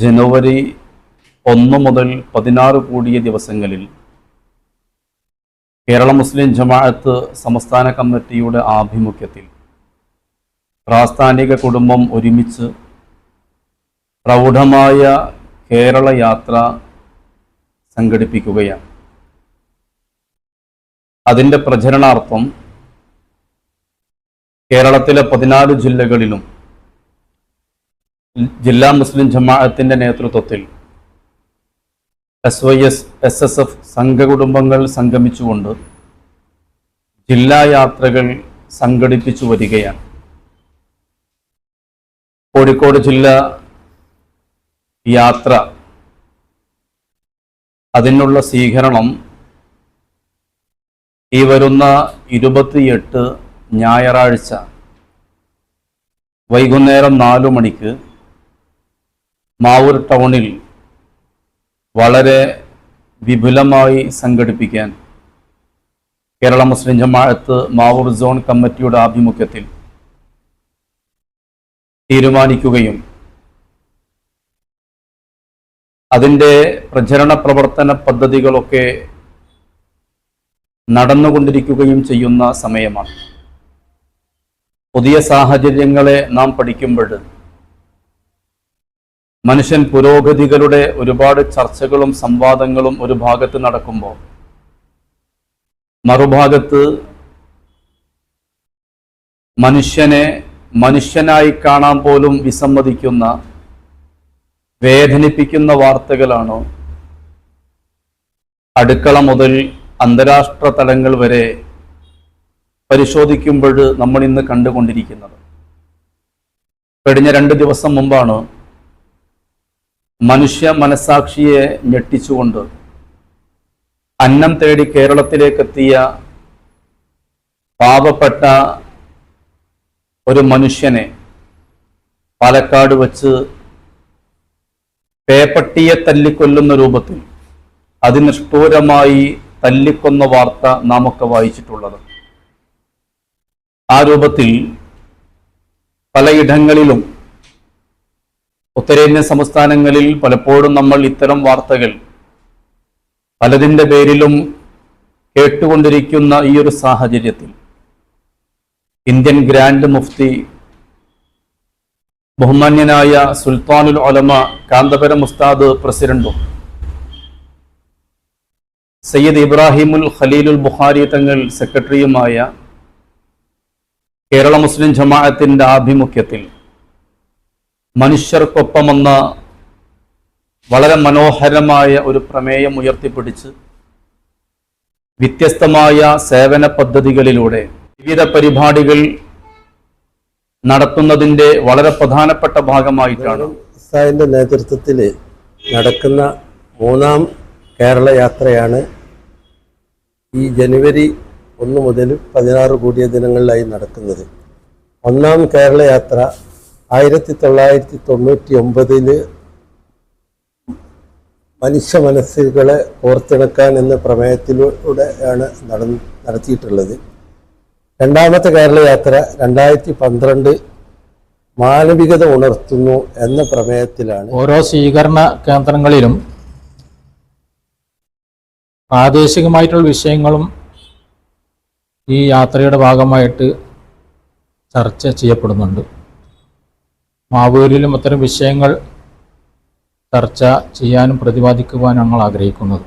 ജനുവരി ഒന്ന് മുതൽ പതിനാറ് കൂടിയ ദിവസങ്ങളിൽ കേരള മുസ്ലിം ജമാഅത്ത് സംസ്ഥാന കമ്മിറ്റിയുടെ ആഭിമുഖ്യത്തിൽ പ്രാസ്ഥാനിക കുടുംബം ഒരുമിച്ച് പ്രൗഢമായ കേരള യാത്ര സംഘടിപ്പിക്കുകയാണ്. അതിന്റെ പ്രചരണാർത്ഥം കേരളത്തിലെ പതിനാല് ജില്ലകളിലും ജില്ലാ മുസ്ലിം ജമാഅത്തിന്റെ നേതൃത്വത്തിൽ S Y S S S F സംഘകുടുംബങ്ങൾ സംഗമിച്ചുകൊണ്ട് ജില്ലാ യാത്രകൾ സംഘടിപ്പിച്ചു വരികയാണ്. കോഴിക്കോട് ജില്ല യാത്ര അതിനുള്ള സ്വീകരണം ഈ വരുന്ന ഇരുപത്തിയെട്ട് ഞായറാഴ്ച വൈകുന്നേരം നാലു മണിക്ക് മാവൂർ ടൗണിൽ വളരെ വിപുലമായി സംഘടിപ്പിക്കാൻ കേരള മുസ്ലിം ജമാഅത്ത് മാവൂർ സോൺ കമ്മിറ്റിയുടെ ആഭിമുഖ്യത്തിൽ തീരുമാനിക്കുകയും അതിന്റെ പ്രചരണ പ്രവർത്തന പദ്ധതികളൊക്കെ നടന്നുകൊണ്ടിരിക്കുകയും ചെയ്യുന്ന സമയമാണ്. പുതിയ സാഹചര്യങ്ങളെ നാം പഠിക്കുമ്പോൾ മനുഷ്യൻ പുരോഗതികളുടെ ഒരുപാട് ചർച്ചകളും സംവാദങ്ങളും ഒരു ഭാഗത്ത് നടക്കുമ്പോൾ മറുഭാഗത്ത് മനുഷ്യനെ മനുഷ്യനായി കാണാൻ പോലും വിസമ്മതിക്കുന്ന വേദനിപ്പിക്കുന്ന വാർത്തകളാണോ? അടുക്കള മുതൽ അന്താരാഷ്ട്ര തലങ്ങൾ വരെ പരിശോധിക്കുമ്പോൾ നമ്മൾ ഇന്ന് കണ്ടുകൊണ്ടിരിക്കുന്നത്. കഴിഞ്ഞ രണ്ട് ദിവസം മുമ്പാണ് മനുഷ്യ മനസാക്ഷിയെ ഞെട്ടിച്ചുകൊണ്ട് അന്നം തേടി കേരളത്തിലേക്കെത്തിയ പാവപ്പെട്ട ഒരു മനുഷ്യനെ പാലക്കാട് വച്ച് പേപ്പട്ടിയെ തല്ലിക്കൊല്ലുന്ന രൂപത്തിൽ അതിനിഷ്ഠൂരമായി തല്ലിക്കൊന്ന വാർത്ത നാം ഒക്കെ വായിച്ചിട്ടുള്ളത്. ആ രൂപത്തിൽ പലയിടങ്ങളിലും ഉത്തരേന്ത്യൻ സംസ്ഥാനങ്ങളിൽ പലപ്പോഴും നമ്മൾ ഇത്തരം വാർത്തകൾ പലതിന്റെ പേരിലും കേട്ടുകൊണ്ടിരിക്കുന്ന ഈ ഒരു സാഹചര്യത്തിൽ ഇന്ത്യൻ ഗ്രാൻഡ് മുഫ്തി ബഹുമാന്യനായ സുൽത്താനുൽ ഒലമ കാന്തപുരം ഉസ്താദ് പ്രസിഡന്റും സയ്യിദ് ഇബ്രാഹിമുൽ ഖലീലുൽ ബുഖാരി തങ്ങൾ സെക്രട്ടറിയുമായ കേരള മുസ്ലിം ജമാഅത്തിന്റെ ആഭിമുഖ്യത്തിൽ മനുഷ്യർക്കൊപ്പമെന്ന വളരെ മനോഹരമായ ഒരു പ്രമേയം ഉയർത്തിപ്പിടിച്ച് വ്യത്യസ്തമായ സേവന പദ്ധതികളിലൂടെ വിവിധ പരിപാടികൾ നടത്തുന്നതിന്റെ വളരെ പ്രധാനപ്പെട്ട ഭാഗമായിട്ടാണ്. ഉസ്താദിന്റെ നേതൃത്വത്തിൽ നടക്കുന്ന മൂന്നാം കേരള യാത്രയാണ് ഈ ജനുവരി ഒന്ന് മുതൽ പതിനാറ് കൂടിയ ദിനങ്ങളിലായി നടക്കുന്നത്. ഒന്നാം കേരള യാത്ര ആയിരത്തി തൊള്ളായിരത്തി തൊണ്ണൂറ്റി ഒമ്പതിൽ മനുഷ്യ മനസ്സുകളെ ഓർത്തിണക്കാൻ എന്ന പ്രമേയത്തിലൂടെയാണ് നട നടത്തിയിട്ടുള്ളത്. രണ്ടാമത്തെ കേരള യാത്ര രണ്ടായിരത്തി പന്ത്രണ്ട് മാനവികത ഉണർത്തുന്നു എന്ന പ്രമേയത്തിലാണ്. ഓരോ സ്വീകരണ കേന്ദ്രങ്ങളിലും പ്രാദേശികമായിട്ടുള്ള വിഷയങ്ങളും ഈ യാത്രയുടെ ഭാഗമായിട്ട് ചർച്ച ചെയ്യപ്പെടുന്നുണ്ട്. മാവൂരിലും അത്തരം വിഷയങ്ങൾ ചർച്ച ചെയ്യാനും പ്രതിപാദിക്കുവാനും ഞങ്ങൾ ആഗ്രഹിക്കുന്നത്.